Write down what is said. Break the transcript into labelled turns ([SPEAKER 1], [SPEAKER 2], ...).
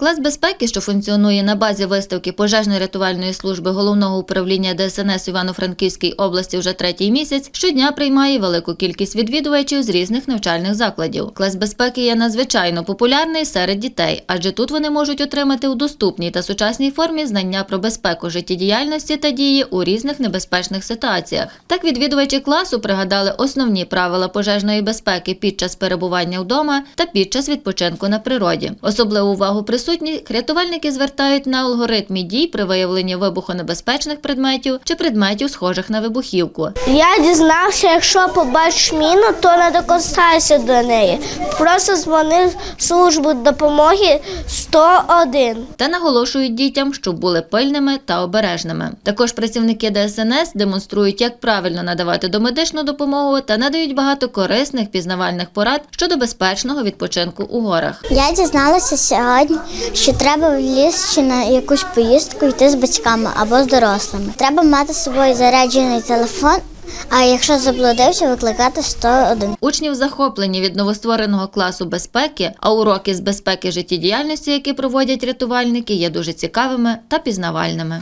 [SPEAKER 1] Клас безпеки, що функціонує на базі виставки пожежно-рятувальної служби головного управління ДСНС Івано-Франківській області вже третій місяць, щодня приймає велику кількість відвідувачів з різних навчальних закладів. Клас безпеки є надзвичайно популярний серед дітей, адже тут вони можуть отримати у доступній та сучасній формі знання про безпеку життєдіяльності та дії у різних небезпечних ситуаціях. Так відвідувачі класу пригадали основні правила пожежної безпеки під час перебування вдома та під час відпочинку на природі. Особливу увагу присутніх рятувальники звертають на алгоритмі дій при виявленні вибухонебезпечних предметів чи предметів, схожих на вибухівку.
[SPEAKER 2] Я дізнався, якщо побачиш міну, то не докоснайся до неї. Просто дзвони в службу допомоги 101.
[SPEAKER 1] та наголошують дітям, щоб були пильними та обережними. Також працівники ДСНС демонструють, як правильно надавати домедичну допомогу та надають багато корисних пізнавальних порад щодо безпечного відпочинку у горах.
[SPEAKER 3] Я дізналася сьогодні, що треба в ліс чи на якусь поїздку йти з батьками або з дорослими. Треба мати з собою заряджений телефон, а якщо заблудився, викликати 101.
[SPEAKER 1] Учнів захоплені від новоствореного класу безпеки, а уроки з безпеки життєдіяльності, які проводять рятувальники, є дуже цікавими та пізнавальними.